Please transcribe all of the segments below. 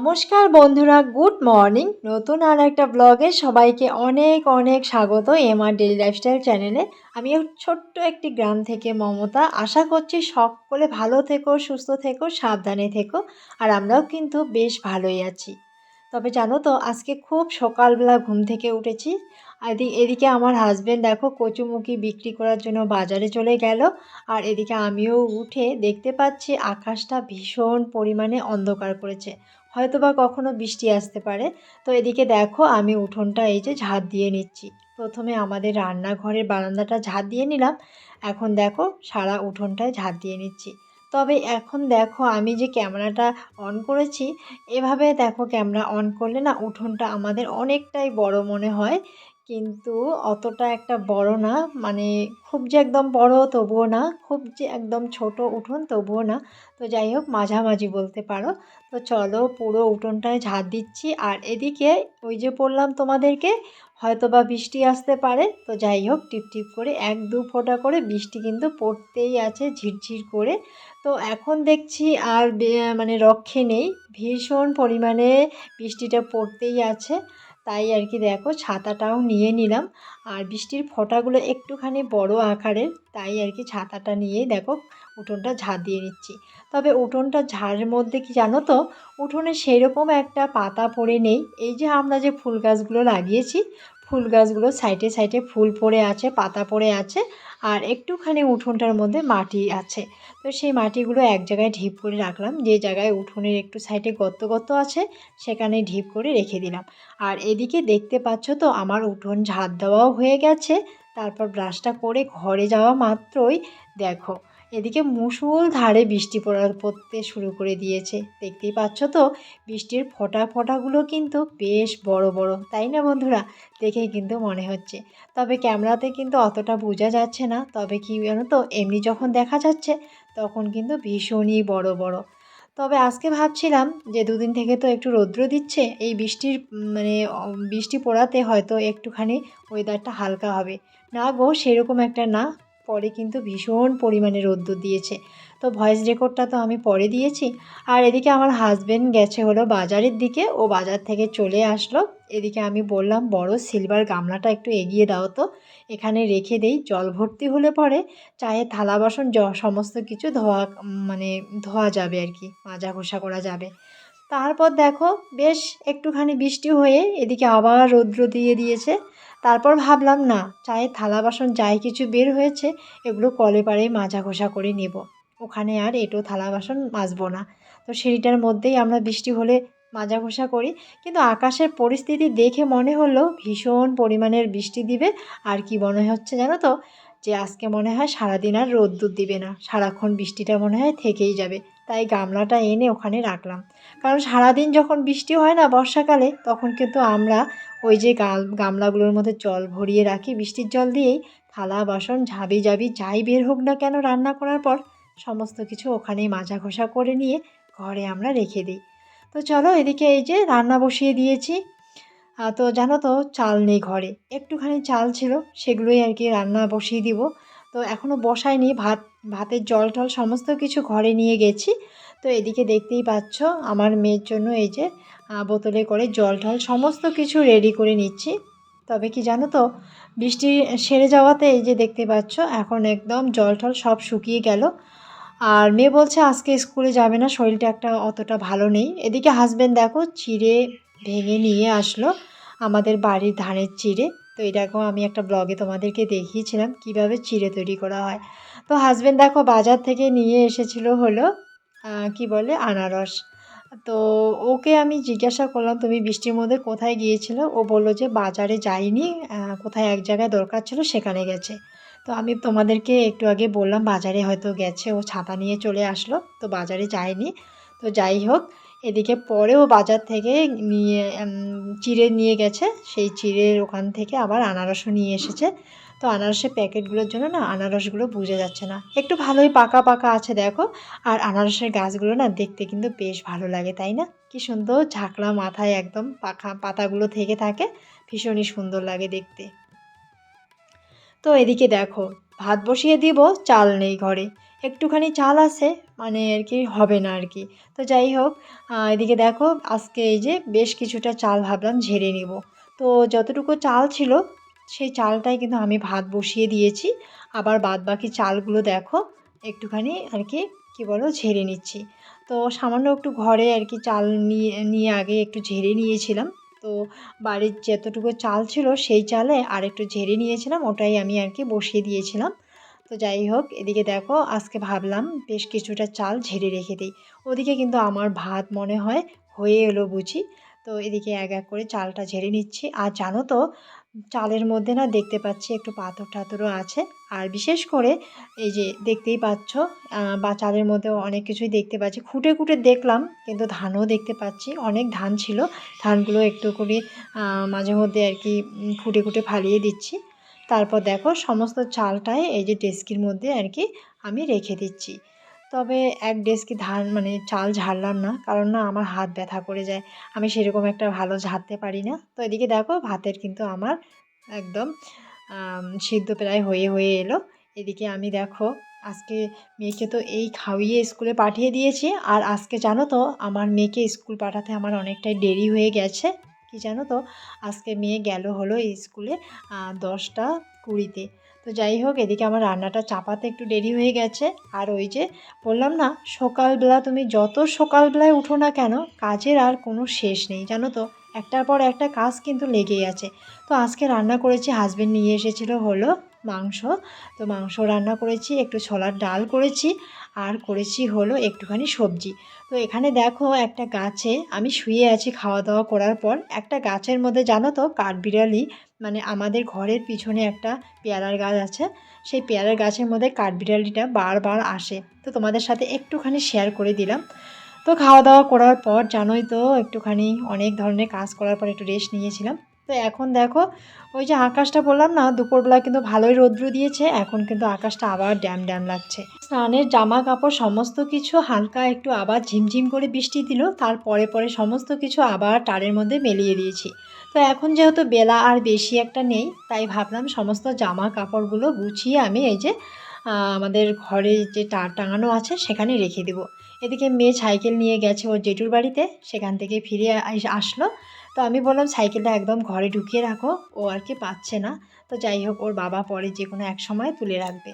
নমস্কার বন্ধুরা, good morning. নতুন আর একটা ব্লগে সবাইকে অনেক অনেক স্বাগত এমআর ডেলি লাইফস্টাইল চ্যানেলে আমি ছোট্ট একটি গ্রাম থেকে মমতা। আশা করছি সকলে ভালো থেকো, সুস্থ থেকো, সাবধানে থেকো, আর আমরাও কিন্তু বেশ ভালোই আছি। তবে জানো তো, আজকে খুব সকালবেলা ঘুম থেকে উঠেছি। এদিকে এদিকে আমার হাজব্যান্ড দেখো কচুমুখি বিক্রি করার জন্য বাজারে চলে গেল। আর এদিকে আমিও উঠে দেখতে পাচ্ছি আকাশটা ভীষণ পরিমাণে অন্ধকার করেছে। হয়তো বা কখনো বৃষ্টি আসতে পারে। তো এদিকে দেখো আমি উঠোনটা এই যে ঝাঁট দিয়ে নিচ্ছি। প্রথমে আমাদের রান্নাঘরের বারান্দাটা ঝাঁট দিয়ে নিলাম। এখন দেখো সারা উঠোনটায় ঝাঁট দিয়ে নিচ্ছি। তবে এখন দেখো আমি যে ক্যামেরাটা অন করেছি, এভাবে দেখো ক্যামেরা অন করলে না উঠোনটা আমাদের অনেকটাই বড় মনে হয়। কিন্তু অতটা একটা বড় না। মানে খুব যে একদম বড় তবুও না, খুব যে একদম ছোট উঠোন তবুও না। তো যাই হোক, মাঝামাঝি বলতে পারো। তো চলো পুরো উঠোনটায় ঝাঁট দিচ্ছি। আর এদিকে ওই যে বললাম তোমাদেরকে হয়তো বা বৃষ্টি আসতে পারে। তো যাই হোক, টিপ টিপ করে এক দু ফোঁটা করে বৃষ্টি কিন্তু পড়তেই আছে ঝিরঝির করে। তো এখন দেখছি আর মানে রক্ষে নেই। ভীষণ পরিমাণে বৃষ্টিটা পড়তেই আছে। তাই আর কি দেখো, ছাতাটাও নিয়ে নিলাম। আর বৃষ্টির ফোঁটাগুলো একটুখানি বড় আকারের, তাই আর কি ছাতাটা নিয়ে দেখো, উঠোনটা ঝাড় দিয়ে নিচ্ছি। তবে উঠোনটা ঝাড়ের মধ্যে কি জানো তো, উঠোনে সেরকম একটা পাতা পড়ে নেই। এই যে আমরা যে ফুল গাছগুলো লাগিয়েছি ফুল গাছগুলো সাইডে সাইডে ফুল পড়ে আছে, পাতা পড়ে আছে আর একটুখানি উঠোনটার মধ্যে মাটি আছে। তো সেই মাটিগুলো এক জায়গায় ঢিপ করে রাখলাম। যে জায়গায় উঠোনের একটু সাইডে গর্ত গর্ত আছে, সেখানে ঢিপ করে রেখে দিলাম। আর এদিকে দেখতে পাচ্ছ তো, আমার উঠোন ঝাড় দেওয়াও হয়ে গেছে। তারপর ব্রাশটা করে ঘরে যাওয়া মাত্রই দেখো। এদিকে মুসুল ধারে বৃষ্টি পড়া পড়তে শুরু করে দিয়েছে। দেখতেই পাচ্ছ তো, বৃষ্টির ফোঁটা ফোঁটাগুলো কিন্তু বেশ বড় বড়, তাই না বন্ধুরা? দেখেই কিন্তু মনে হচ্ছে। তবে ক্যামেরাতে কিন্তু অতটা বোঝা যাচ্ছে না, তবে কি জানো তো, এমনি যখন দেখা যাচ্ছে, তখন কিন্তু ভীষণই বড় বড়। তবে আজকে ভাবছিলাম যে দুদিন থেকে তো একটু রৌদ্র দিচ্ছে, এই বৃষ্টির মানে বৃষ্টি পড়াতে হয়তো একটুখানি ওয়েদারটা হালকা হবে। না গো, সেরকম একটা না। পরে কিন্তু ভীষণ পরিমাণে রোদ্দুর দিয়েছে। তো ভয়েস রেকর্ডটা তো আমি পরে দিয়েছি। আর এদিকে আমার হাজব্যান্ড গেছে হলো বাজারের দিকে। ও বাজার থেকে চলে আসলো। এদিকে আমি বললাম, বড় সিলভার গামলাটা একটু এগিয়ে দাও তো। এখানে রেখে দেই, জল ভর্তি হলে পরে চায়ে থালা বাসন সমস্ত কিছু ধোয়া মানে ধোয়া যাবে আর কি, মাজা ঘষা করা যাবে। তারপর দেখো বেশ একটুখানি বৃষ্টি হয়ে এদিকে আবার রৌদ্র দিয়ে দিয়েছে। তারপর ভাবলাম, না চায়ের থালা বাসন যাই কিছু বের হয়েছে, এগুলো কলে পাড়ে মাজা ঘষা করে নেব। ওখানে আর এটো থালা বাসন মাজবো না। তো সিঁড়িটার মধ্যেই আমরা বৃষ্টি হলে মাজা ঘষা করি। কিন্তু আকাশের পরিস্থিতি দেখে মনে হলো, ভীষণ পরিমাণের বৃষ্টি দিবে। আর কি মনে হচ্ছে জানো তো? যে আজকে মনে হয় সারাদিন আর রোদ্দুর দিবে না। সারাক্ষণ বৃষ্টিটা মনে হয় থেকেই যাবে। তাই গামলাটা এনে ওখানে রাখলাম। কারণ সারাদিন যখন বৃষ্টি হয় না বর্ষাকালে, তখন কিন্তু আমরা ওই যে গামলাগুলোর মধ্যে জল ভরিয়ে রাখি। বৃষ্টির জল দিয়েই থালা, বাসন, ঝাবি ঝাবি যাই বের হোক না কেন রান্না করার পর সমস্ত কিছু ওখানেই মাজা ঘষা করে নিয়ে ঘরে আমরা রেখে দিই। তো চলো এদিকে এই যে রান্না বসিয়ে দিয়েছি। তো জানো তো, চাল নেই ঘরে। একটুখানি চাল ছিল, সেগুলোই আর কি রান্না বসিয়ে দিব। তো এখনও বসায়নি, ভাত, ভাতের জল টল সমস্ত কিছু ঘরে নিয়ে গেছি। তো এদিকে দেখতেই পাচ্ছ, আমার মেয়ের জন্য এই যে বোতলে করে জল টল সমস্ত কিছু রেডি করে নিচ্ছি। তবে কি জানো তো, বৃষ্টি সেরে যাওয়াতে এই যে দেখতে পাচ্ছ, এখন একদম জল টল সব শুকিয়ে গেল। আর মেয়ে বলছে, আজকে স্কুলে যাবে না, শরীরটা একটা অতটা ভালো নেই। এদিকে হাজব্যান্ড দেখো, চিড়ে ভেঙে নিয়ে আসলো। আমাদের বাড়ির ধানের চিড়ে। তো এটাকেও আমি একটা ব্লগে তোমাদেরকে দেখিয়েছিলাম কীভাবে চিড়ে তৈরি করা হয়। তো হাজব্যান্ড দেখো, বাজার থেকে নিয়ে এসেছিল হলো কি বলে, আনারস। তো ওকে আমি জিজ্ঞাসা করলাম, তুমি বৃষ্টির মধ্যে কোথায় গিয়েছিলে? ও বলল যে, বাজারে যাইনি কোথায় এক জায়গায় দরকার ছিল সেখানে গেছে। তো আমি তোমাদেরকে একটু আগে বললাম, বাজারে হয়তো গেছে, ও ছাতা নিয়ে চলে আসলো। তো বাজারে যায়নি। তো যাই হোক এদিকে পরেও বাজার থেকে নিয়ে চিড়ে নিয়ে গেছে। সেই চিড়ের ওখান থেকে আবার আনারসও নিয়ে এসেছে। তো আনারসের প্যাকেটগুলোর জন্য না, আনারসগুলো বুঝে যাচ্ছে না। একটু ভালোই পাকা পাকা আছে, দেখো। আর আনারসের গাছগুলো না দেখতে কিন্তু বেশ ভালো লাগে, তাই না? কি সুন্দর ঝাঁকড়া মাথায় একদম পাখা, পাতাগুলো থেকে থাকে। ভীষণই সুন্দর লাগে দেখতে। তো এদিকে দেখো, ভাত বসিয়ে দিব, চাল নেই ঘরে। একটুখানি চাল আছে মানে আর কি হবে না আর কি। তো যাই হোক এদিকে দেখো, আজকে এই যে বেশ কিছুটা চাল ভাবলাম ঝেড়ে নিব। তো যতটুকু চাল ছিল, সেই চালটাই কিন্তু আমি ভাত বসিয়ে দিয়েছি। আবার বাদ বাকি চালগুলো দেখো, একটুখানি আর কি, কী বলো, ঝেড়ে নিচ্ছি। তো সামান্য একটু ঘরে আর কি চাল নিয়ে নিয়ে আগে একটু ঝেড়ে নিয়েছিলাম। তো বাড়ির যতটুকু চাল ছিল, সেই চালে আর একটু ঝেড়ে নিয়েছিলাম, ওটাই আমি আর কি বসিয়ে দিয়েছিলাম। তো যাই হোক এদিকে দেখো আজকে ভাবলাম বেশ কিছুটা চাল ঝেড়ে রেখে দিই। ওদিকে কিন্তু আমার ভাত মনে হয় হয়ে এলো বুঝি। তো এদিকে এক এক করে চালটা ঝেড়ে নিচ্ছি। আর জানো তো, চালের মধ্যে না দেখতে পাচ্ছি একটু পাথর টাথরও আছে। আর বিশেষ করে এই যে দেখতেই পাচ্ছ বা চালের মধ্যেও অনেক কিছুই দেখতে পাচ্ছি। খুঁটে খুঁটে দেখলাম, কিন্তু ধানও দেখতে পাচ্ছি। অনেক ধান ছিল। ধানগুলো একটু করে মাঝে মধ্যে আর কি খুঁটে খুঁটে ফালিয়ে দিচ্ছি। তারপর দেখো সমস্ত চালটাই এই যে ডেস্কির মধ্যে আর কি আমি রেখে দিচ্ছি। তবে এক ডেস্কি ধান মানে চাল ঝাড়লাম না, কারণ না আমার হাত ব্যথা করে যায়। আমি সেরকম একটা ভালো ঝাড়তে পারি না। তো এদিকে দেখো ভাতের কিন্তু আমার একদম সিদ্ধ প্রায় হয়ে হয়ে এলো। এদিকে আমি দেখো আজকে মেয়েকে তো এই খাওয়িয়ে স্কুলে পাঠিয়ে দিয়েছি। আর আজকে জানো তো আমার মেয়েকে স্কুল পাঠাতে আমার অনেকটাই দেরি হয়ে গেছে। কি জানো তো? আজকে মেয়ে গেল হলো স্কুলে দশটা কুড়িতে। তো যাই হোক, এদিকে আমার রান্নাটা চাপাতে একটু দেরি হয়ে গেছে। আর ওই যে বললাম না, সকালবেলা তুমি যত সকালবেলায় উঠো না কেন, কাজের আর কোনো শেষ নেই, জানো তো? একটার পর একটা কাজ কিন্তু লেগেই আছে। তো আজকে রান্না করেছি হাজব্যান্ড নিয়ে এসেছিল হলো মাংস। তো মাংস রান্না করেছি, একটু ছোলার ডাল করেছি আর করেছি হলো একটুখানি সবজি। তো এখানে দেখো একটা গাছে আমি শুয়ে আছি খাওয়া দাওয়া করার পর। একটা গাছের মধ্যে জানো তো কাঠবিড়ালি মানে আমাদের ঘরের পিছনে একটা পেয়ারার গাছ আছে। সেই পেয়ারার গাছের মধ্যে কাঠবিড়ালিটা বারবার আসে। তো তোমাদের সাথে একটুখানি শেয়ার করে দিলাম। তো খাওয়া দাওয়া করার পর জানোই তো একটুখানি অনেক ধরনের কাজ করার পর একটু রেস্ট নিয়েছিলাম। তো এখন দেখো, ওই যে আকাশটা বললাম না, দুপুরবেলা কিন্তু ভালোই রৌদ্র দিয়েছে, এখন কিন্তু আকাশটা আবার ড্যাম ড্যাম লাগছে। স্নানের জামা কাপড় সমস্ত কিছু হালকা একটু আবার ঝিমঝিম করে বৃষ্টি দিল, তারপরে পরে সমস্ত কিছু আবার টারের মধ্যে মেলিয়ে দিয়েছি। তো এখন যেহেতু বেলা আর বেশি একটা নেই, তাই ভাবলাম সমস্ত জামা কাপড়গুলো গুছিয়ে আমি এই যে আমাদের ঘরে যে টার টাঙানো আছে, সেখানে রেখে দেবো। এদিকে মেয়ে সাইকেল নিয়ে গেছে ওর জেঠুর বাড়িতে, সেখান থেকে ফিরে আসলো। তো আমি বললাম, সাইকেলটা একদম ঘরে ঢুকিয়ে রাখো, ও আর কি পাচ্ছে না। তো যাই হোক, ওর বাবা পরে যে কোনো এক সময় তুলে রাখবে।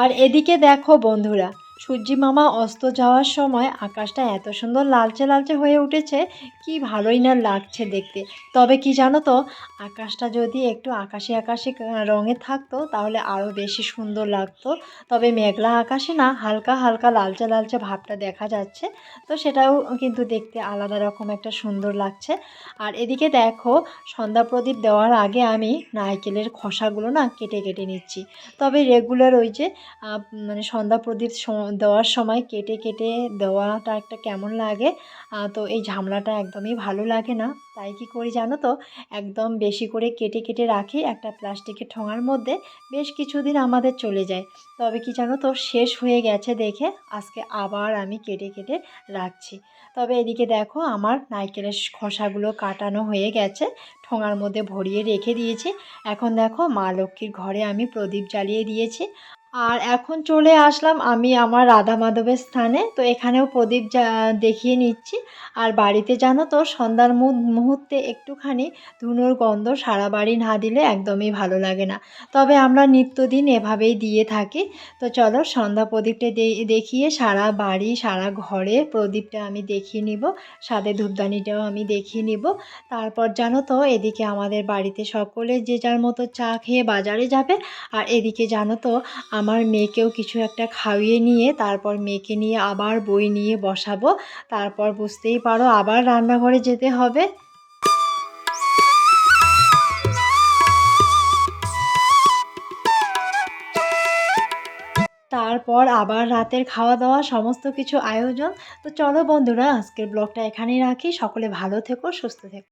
আর এদিকে দেখো বন্ধুরা সূর্যি মামা অস্ত যাওয়ার সময় আকাশটা এত সুন্দর লালচে লালচে হয়ে উঠেছে, কি ভালোই না লাগছে দেখতে। তবে কি জানো তো, আকাশটা যদি একটু আকাশে আকাশে রঙে থাকতো, তাহলে আরও বেশি সুন্দর লাগতো। তবে মেঘলা আকাশে না, হালকা হালকা লালচে লালচে ভাবটা দেখা যাচ্ছে। তো সেটাও কিন্তু দেখতে আলাদা রকম একটা সুন্দর লাগছে। আর এদিকে দেখো, সন্ধ্যা প্রদীপ দেওয়ার আগে আমি নারকেলের খোসাগুলো না কেটে কেটে নিচ্ছি। তবে রেগুলার ওই যে মানে সন্ধ্যা প্রদীপ দেওয়ার সময় কেটে কেটে দেওয়াটা একটা কেমন লাগে? তো এই ঝামলাটা একদমই ভালো লাগে না। তাই কি করি জানো তো? একদম বেশি করে কেটে কেটে রাখি একটা প্লাস্টিকের ঠোঙার মধ্যে। বেশ কিছুদিন আমাদের চলে যায়। তবে কি জানো তো? শেষ হয়ে গেছে দেখে আজকে আবার আমি কেটে কেটে রাখছি। তবে এদিকে দেখো আমার নারকেলের খোসাগুলো কাটানো হয়ে গেছে। ঠোঙার মধ্যে ভরিয়ে রেখে দিয়েছি। এখন দেখো মা লক্ষ্মীর ঘরে আমি প্রদীপ জ্বালিয়ে দিয়েছি। আর এখন চলে আসলাম আমি আমার রাধা মাধবের স্থানে। তো এখানেও প্রদীপ দেখিয়ে নিচ্ছি। আর বাড়িতে জানো তো, সন্ধ্যার মুহূর্তে একটুখানি ধুনোর গন্ধ সারা বাড়ি না দিলে একদমই ভালো লাগে না। তবে আমরা নিত্যদিন এভাবেই দিয়ে থাকি। তো চলো সন্ধ্যা প্রদীপটা দেখিয়ে সারা বাড়ি, সারা ঘরে প্রদীপটা আমি দেখিয়ে নিব। সাদে ধূপদানিটাও আমি দেখিয়ে নিব। তারপর জানো তো, এদিকে আমাদের বাড়িতে সকলে যে যার মতো চা খেয়ে বাজারে যাবে। আর এদিকে জানো তো আমার মেয়েকেও কিছু একটা খাইয়ে নিয়ে, তারপর মেয়েকে নিয়ে আবার বই নিয়ে বসাবো। তারপর বুঝতেই পারো আবার রান্নাঘরে যেতে হবে। তারপর আবার রাতের খাওয়া দাওয়া সমস্ত কিছু আয়োজন। তো চলো বন্ধুরা, আজকের ব্লগটা এখানেই রাখি। সকলে ভালো থেকো, সুস্থ থেকো।